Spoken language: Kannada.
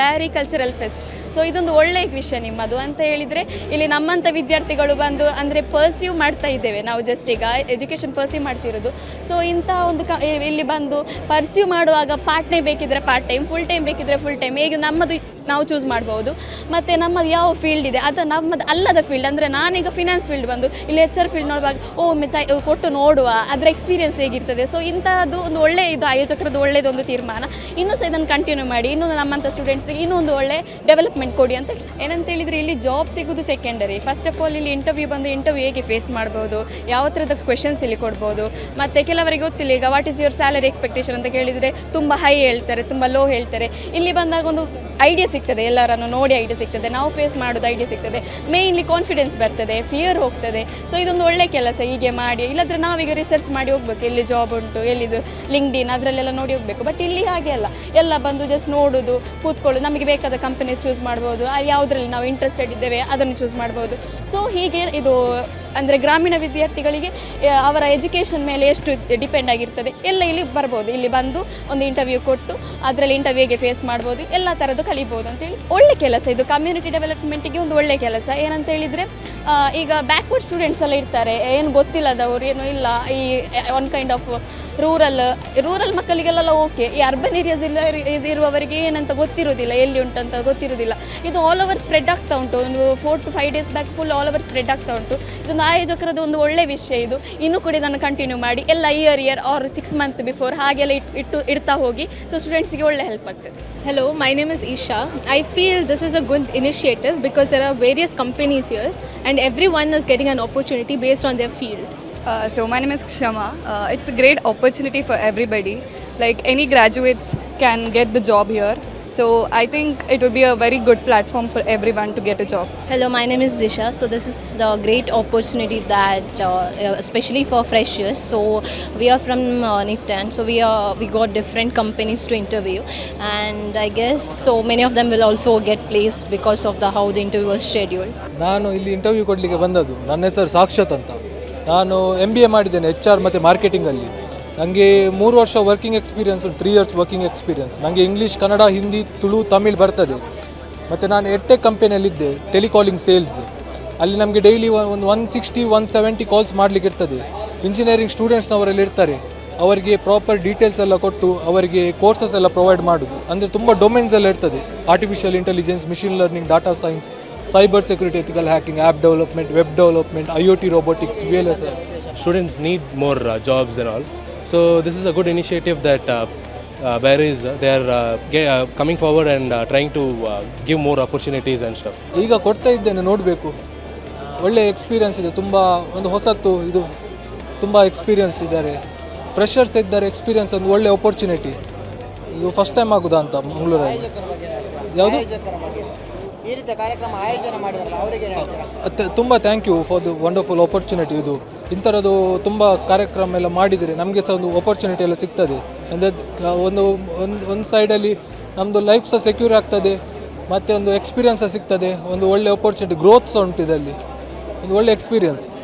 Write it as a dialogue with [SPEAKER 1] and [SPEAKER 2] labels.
[SPEAKER 1] ಬ್ಯಾರಿ ಕಲ್ಚರಲ್ ಫೆಸ್ಟ್ ಸೊ ಇದೊಂದು ಒಳ್ಳೆಯ ವಿಷಯ ನಿಮ್ಮದು ಅಂತ ಹೇಳಿದರೆ, ಇಲ್ಲಿ ನಮ್ಮಂಥ ವಿದ್ಯಾರ್ಥಿಗಳು ಬಂದು ಅಂದರೆ ಪರ್ಸ್ಯೂ ಮಾಡ್ತಾ ಇದ್ದೇವೆ. ನಾವು ಜಸ್ಟ್ ಈಗ ಎಜುಕೇಷನ್ ಪರ್ಸ್ಯೂ ಮಾಡ್ತಿರೋದು. ಸೊ ಇಂಥ ಒಂದು ಕ ಇಲ್ಲಿ ಬಂದು ಪರ್ಸ್ಯೂ ಮಾಡುವಾಗ ಪಾರ್ಟ್ ಟೈಮ್ ಬೇಕಿದ್ರೆ ಪಾರ್ಟ್ ಟೈಮ್ ಫುಲ್ ಟೈಮ್ ಬೇಕಿದ್ರೆ ಫುಲ್ ಟೈಮ್ ಈಗ ನಮ್ಮದು ನಾವು ಚೂಸ್ ಮಾಡ್ಬೋದು. ಮತ್ತು ನಮ್ಮದು ಯಾವ ಫೀಲ್ಡ್ ಇದೆ, ಅದು ನಮ್ಮದು ಅಲ್ಲದ ಫೀಲ್ಡ್ ಅಂದರೆ ನಾನೀಗ ಫಿನಾನ್ಸ್ ಫೀಲ್ಡ್ ಬಂದು, ಇಲ್ಲಿ ಎಚ್ ಆರ್ ಫೀಲ್ಡ್ ನೋಡುವಾಗ, ಓ ಮಿತಾ ಕೊಟ್ಟು ನೋಡುವ, ಅದರ ಎಕ್ಸ್ಪೀರಿಯನ್ಸ್ ಹೇಗಿರ್ತದೆ. ಸೊ ಇಂಥದ್ದು ಒಂದು ಒಳ್ಳೆಯ ಇದು, ಆಯೋಜಕರದ್ದು ಒಳ್ಳೆಯದೊಂದು ತೀರ್ಮಾನ. ಇನ್ನೂ ಸಹ ಇದನ್ನು ಕಂಟಿನ್ಯೂ ಮಾಡಿ, ಇನ್ನೂ ನಮ್ಮಂಥ ಸ್ಟೂಡೆಂಟ್ಸ್ಗೆ ಇನ್ನೂ ಒಂದು ಒಳ್ಳೆ ಡೆವಲಪ್ಮೆಂಟ್ ಕೊಡಿ ಅಂತ ಏನಂತ ಹೇಳಿದರೆ, ಇಲ್ಲಿ ಜಾಬ್ ಸಿಗೋದು ಸೆಕೆಂಡರಿ ಫಸ್ಟ್ ಆಫ್ ಆಲ್ ಇಲ್ಲಿ ಇಂಟರ್ವ್ಯೂ ಬಂದು ಇಂಟರ್ವ್ಯೂ ಹೇಗೆ ಫೇಸ್ ಮಾಡ್ಬೋದು, ಯಾವ ಥರದ ಕ್ವೆಶನ್ಸ್ ಇಲ್ಲಿ ಕೊಡ್ಬೋದು, ಮತ್ತು ಕೆಲವರಿಗೆ ಗೊತ್ತಿಲ್ಲ, ಈಗ what is your salary expectation ಅಂತ ಕೇಳಿದರೆ, ತುಂಬ ಹೈ ಹೇಳ್ತಾರೆ, ತುಂಬ ಲೋ ಹೇಳ್ತಾರೆ. ಇಲ್ಲಿ ಬಂದಾಗ ಒಂದು ಐಡಿಯಾ ಸಿಗ್ತದೆ, ಎಲ್ಲರನ್ನು ನೋಡಿ ಐಡಿಯಾ ಸಿಗ್ತದೆ, ನಾವು ಫೇಸ್ ಮಾಡೋದು ಐಡಿಯಾ ಸಿಗ್ತದೆ ಮೇಯ್ನ್ಲಿ ಕಾನ್ಫಿಡೆನ್ಸ್ ಬರ್ತದೆ ಫಿಯರ್ ಹೋಗ್ತದೆ. ಸೊ ಇದೊಂದು ಒಳ್ಳೆ ಕೆಲಸ ಹೀಗೆ ಮಾಡಿ, ಇಲ್ಲಾಂದರೆ ನಾವೀಗ ರಿಸರ್ಚ್ ಮಾಡಿ ಹೋಗ್ಬೇಕು, ಎಲ್ಲಿ ಜಾಬ್ ಉಂಟು, ಎಲ್ಲಿದು ಲಿಂಕ್ಡಿನ್ ಅದರಲ್ಲೆಲ್ಲ ನೋಡಿ ಹೋಗಬೇಕು. ಬಟ್ ಇಲ್ಲಿ ಹಾಗೆ ಅಲ್ಲ, ಎಲ್ಲ ಬಂದು ಜಸ್ಟ್ ನೋಡೋದು, ಕೂತ್ಕೊಳ್ಳೋದು, ನಮಗೆ ಬೇಕಾದ ಕಂಪನೀಸ್ ಚೂಸ್ ಮಾಡ್ಬೋದು ಅಲ್ಲಿ ಯಾವುದರಲ್ಲಿ ನಾವು ಇಂಟ್ರೆಸ್ಟೆಡ್ ಇದ್ದೇವೆ, ಅದನ್ನು ಚೂಸ್ ಮಾಡ್ಬೋದು. ಸೊ ಹೀಗೆ ಇದು ಅಂದರೆ ಗ್ರಾಮೀಣ ವಿದ್ಯಾರ್ಥಿಗಳಿಗೆ ಅವರ ಎಜುಕೇಷನ್ ಮೇಲೆ ಎಷ್ಟು ಡಿಪೆಂಡ್ ಆಗಿರ್ತದೆ, ಎಲ್ಲ ಇಲ್ಲಿ ಬರ್ಬೋದು. ಇಲ್ಲಿ ಬಂದು ಒಂದು ಇಂಟರ್ವ್ಯೂ ಕೊಟ್ಟು, ಅದರಲ್ಲಿ ಇಂಟರ್ವ್ಯೂಗೆ ಫೇಸ್ ಮಾಡ್ಬೋದು, ಎಲ್ಲ ಥರದ್ದು ಕಲಿಬೋದು ಅಂತೇಳಿ ಒಳ್ಳೆ ಕೆಲಸ ಇದು. ಕಮ್ಯುನಿಟಿ ಡೆವಲಪ್ಮೆಂಟಿಗೆ ಒಂದು ಒಳ್ಳೆ ಕೆಲಸ. ಏನಂತ ಹೇಳಿದರೆ ಈಗ ಬ್ಯಾಕ್ವರ್ಡ್ ಸ್ಟೂಡೆಂಟ್ಸ್ ಎಲ್ಲ ಇರ್ತಾರೆ. ಏನು ಗೊತ್ತಿಲ್ಲದವರು, ಏನು ಇಲ್ಲ. ಈ one kind of rural rural ಮಕ್ಕಳಿಗೆಲ್ಲ ಓಕೆ ಈ ಅರ್ಬನ್ ಏರಿಯಾಸ್ ಇಲ್ಲ ಇರುವವರಿಗೆ ಏನಂತ ಗೊತ್ತಿರೋದಿಲ್ಲ ಎಲ್ಲಿ ಉಂಟು ಅಂತ ಗೊತ್ತಿರೋದಿಲ್ಲ ಇದು ಆಲ್ ಓವರ್ ಸ್ಪ್ರೆಡ್ ಆಗ್ತಾ ಉಂಟು. ಒಂದು four to five days back full all over spread ಆಗ್ತಾ ಉಂಟು. ಇದೊಂದು ಆಯೋಜಕರದ್ದು ಒಂದು ಒಳ್ಳೆ ವಿಷಯ ಇದು. ಇನ್ನೂ ಕೂಡ ಇದನ್ನು ಕಂಟಿನ್ಯೂ ಮಾಡಿ. ಎಲ್ಲ year year or six month before ಹಾಗೆಲ್ಲ ಇಟ್ಟು ಇಡ್ತಾ ಹೋಗಿ. ಸೊ ಸ್ಟೂಡೆಂಟ್ಸ್ಗೆ ಒಳ್ಳೆ ಹೆಲ್ಪ್ ಆಗ್ತದೆ.
[SPEAKER 2] Hello my name is Isha I feel this is a good initiative because are various companies year and every one is getting on opportunity based
[SPEAKER 3] on their fields so my name is Kshama it's great opportunity for everybody like any graduates can get the job here So I think it would be a very good platform for everyone to get a job.
[SPEAKER 4] Hello, my name is Disha. So this is the great opportunity that, uh, especially for freshers. So we are from uh, Nitan. So we are we got different companies to interview, and I guess so many of them will also get placed because of the how the interview was scheduled.
[SPEAKER 5] ನಾನು ಇಲ್ಲಿ ಇಂಟರ್ವ್ಯೂ ಕೊಡಲಿಕ್ಕೆ ಬಂದದ್ದು ನನ್ನ ಹೆಸರು ಸಾಕ್ಷತ್ ಅಂತ ನಾನು ಎಂ ಬಿ ಎ ಮಾಡಿದ್ದೇನೆ ಎಚ್ ಆರ್ ಮತ್ತು ಮಾರ್ಕೆಟಿಂಗಲ್ಲಿ ನನಗೆ ಮೂರು ವರ್ಷ working experience three years working experience ನನಗೆ ಇಂಗ್ಲೀಷ್ ಕನ್ನಡ ಹಿಂದಿ ತುಳು, ತಮಿಳ್ ಬರ್ತದೆ. ಮತ್ತು ನಾನು ಎಟ್ಟೆ ಕಂಪೆನಿಯಲ್ಲಿದ್ದೆ ಟೆಲಿಕಾಲಿಂಗ್ ಸೇಲ್ಸ್ ಅಲ್ಲಿ ನಮಗೆ ಡೈಲಿ ಒಂದು one sixty one seventy calls ಮಾಡಲಿಕ್ಕೆ ಇರ್ತದೆ. ಇಂಜಿನಿಯರಿಂಗ್ ಸ್ಟೂಡೆಂಟ್ಸ್ನವರಲ್ಲಿ ಇರ್ತಾರೆ. ಅವರಿಗೆ ಪ್ರಾಪರ್ ಡೀಟೇಲ್ಸ್ ಎಲ್ಲ ಕೊಟ್ಟು ಅವರಿಗೆ ಕೋರ್ಸಸ್ ಎಲ್ಲ ಪ್ರೊವೈಡ್ ಮಾಡೋದು. ಅಂದರೆ ತುಂಬ ಡೊಮೇನ್ಸ್ ಎಲ್ಲ ಇರ್ತದೆ. Artificial intelligence machine learning data science cyber security ethical hacking app development web development I O T robotics V L S are
[SPEAKER 6] need more jobs and all. So this is a good initiative that uh, uh, where is uh, they are uh, ge- uh, coming forward and uh, trying to uh, give more opportunities and stuff.
[SPEAKER 5] ಈಗ ಕೊಡ್ತಾ ಇದ್ದೇನೆ ನೋಡಬೇಕು ಒಳ್ಳೆ ಎಕ್ಸ್ಪೀರಿಯನ್ಸ್ ಇದೆ ತುಂಬ ಒಂದು ಹೊಸತ್ತು ಇದು ತುಂಬ ಎಕ್ಸ್ಪೀರಿಯನ್ಸ್ ಇದ್ದಾರೆ ಫ್ರೆಷರ್ಸ್ ಇದ್ದಾರೆ ಎಕ್ಸ್ಪೀರಿಯನ್ಸ್ ಒಂದು ಒಳ್ಳೆ ಅಪರ್ಚುನಿಟಿ ಇದು ಫಸ್ಟ್ ಟೈಮ್ ಆಗುದಾ ಅಂತ ಮಂಗಳೂರಲ್ಲಿ ಯಾವುದು
[SPEAKER 7] ಈ ರೀತಿಯ ಕಾರ್ಯಕ್ರಮ ಆಯೋಜನೆ ಮಾಡಿದ್ರಲ್ಲ, ಅವರಿಗೆ
[SPEAKER 5] ತುಂಬ thank you for the wonderful opportunity ಇದು. ಇಂಥರದ್ದು ತುಂಬ ಕಾರ್ಯಕ್ರಮ ಎಲ್ಲ ಮಾಡಿದರೆ, ನಮಗೆ ಸಹ ಒಂದು ಆಪರ್ಚುನಿಟಿ ಎಲ್ಲ ಸಿಗ್ತದೆ. ಅಂದರೆ ಒಂದು ಒಂದು ಒಂದು ಸೈಡಲ್ಲಿ ನಮ್ಮದು ಲೈಫ್ ಸಹ ಸೆಕ್ಯೂರ್ ಆಗ್ತದೆ, ಮತ್ತು ಒಂದು ಎಕ್ಸ್ಪೀರಿಯನ್ಸ್ ಸಹ ಸಿಗ್ತದೆ, ಒಂದು ಒಳ್ಳೆ ಆಪರ್ಚುನಿಟಿ ಗ್ರೋತ್ ಸಹ ಉಂಟು ಇದರಲ್ಲಿ. ಒಂದು ಒಳ್ಳೆ experience